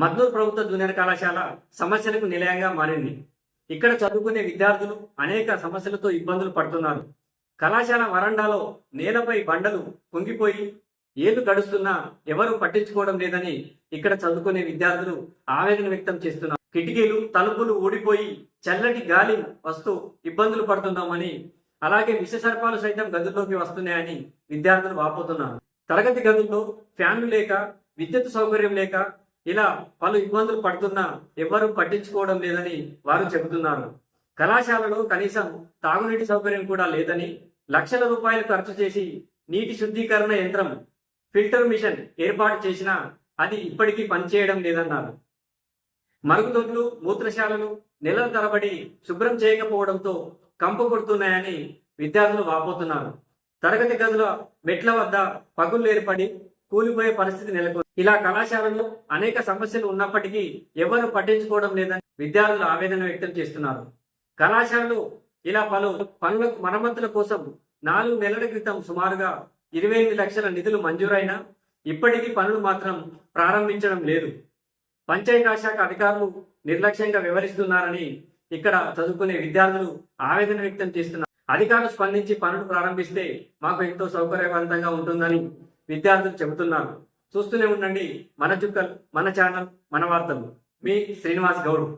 మద్నూర్ ప్రభుత్వ జూనియర్ కళాశాల సమస్యలకు నిలయంగా మారింది. ఇక్కడ చదువుకునే విద్యార్థులు అనేక సమస్యలతో ఇబ్బందులు పడుతున్నారు. కళాశాల వరండాలో నేలపై బండలు కుంగిపోయి ఏళ్ళు గడుస్తున్నా ఎవరూ పట్టించుకోవడం లేదని ఇక్కడ చదువుకునే విద్యార్థులు ఆవేదన వ్యక్తం చేస్తున్నారు. కిటికీలు తలుపులు ఊడిపోయి చల్లటి గాలి వస్తూ ఇబ్బందులు పడుతున్నామని అలాగే విష సర్పాలు సైతం గదుల్లోకి వస్తున్నాయని విద్యార్థులు వాపోతున్నారు. తరగతి గదుల్లో ఫ్యాన్లు లేక విద్యుత్ సౌకర్యం లేక ఇలా పలు ఇబ్బందులు పడుతున్నా ఎవ్వరూ పట్టించుకోవడం లేదని వారు చెబుతున్నారు. కళాశాలలో కనీసం తాగునీటి సౌకర్యం కూడా లేదని లక్షల రూపాయలు ఖర్చు చేసి నీటి శుద్ధీకరణ యంత్రం ఫిల్టర్ మిషన్ ఏర్పాటు చేసినా అది ఇప్పటికీ పనిచేయడం లేదన్నారు. మరుగుదొడ్లు మూత్రశాలలు నెలల తరబడి శుభ్రం చేయకపోవడంతో కంపు కొడుతున్నాయని విద్యార్థులు వాపోతున్నారు. తరగతి గదుల మెట్ల వద్ద పగుళ్ళు ఏర్పడి కూలిపోయే పరిస్థితి నెలకొంది. ఇలా కళాశాలలో అనేక సమస్యలు ఉన్నప్పటికీ ఎవరు పట్టించుకోవడం లేదని విద్యార్థులు ఆవేదన వ్యక్తం చేస్తున్నారు. కళాశాలలు ఇలా పలు పనుల మరమ్మతుల కోసం నాలుగు నెలల క్రితం సుమారుగా ఇరవై ఎనిమిది లక్షల నిధులు మంజూరైనా ఇప్పటికీ పనులు మాత్రం ప్రారంభించడం లేదు. పంచాయతీ శాఖ అధికారులు నిర్లక్ష్యంగా వ్యవహరిస్తున్నారని ఇక్కడ చదువుకునే విద్యార్థులు ఆవేదన వ్యక్తం చేస్తున్నారు. అధికారులు స్పందించి పనులు ప్రారంభిస్తే మాకు ఎంతో సౌకర్యవంతంగా ఉంటుందని విద్యార్థులు చెబుతున్నారు. చూస్తూనే ఉండండి. మన చుక్కలు మన ఛానల్ మన వార్తలు. మీ శ్రీనివాస్ గౌరవ్.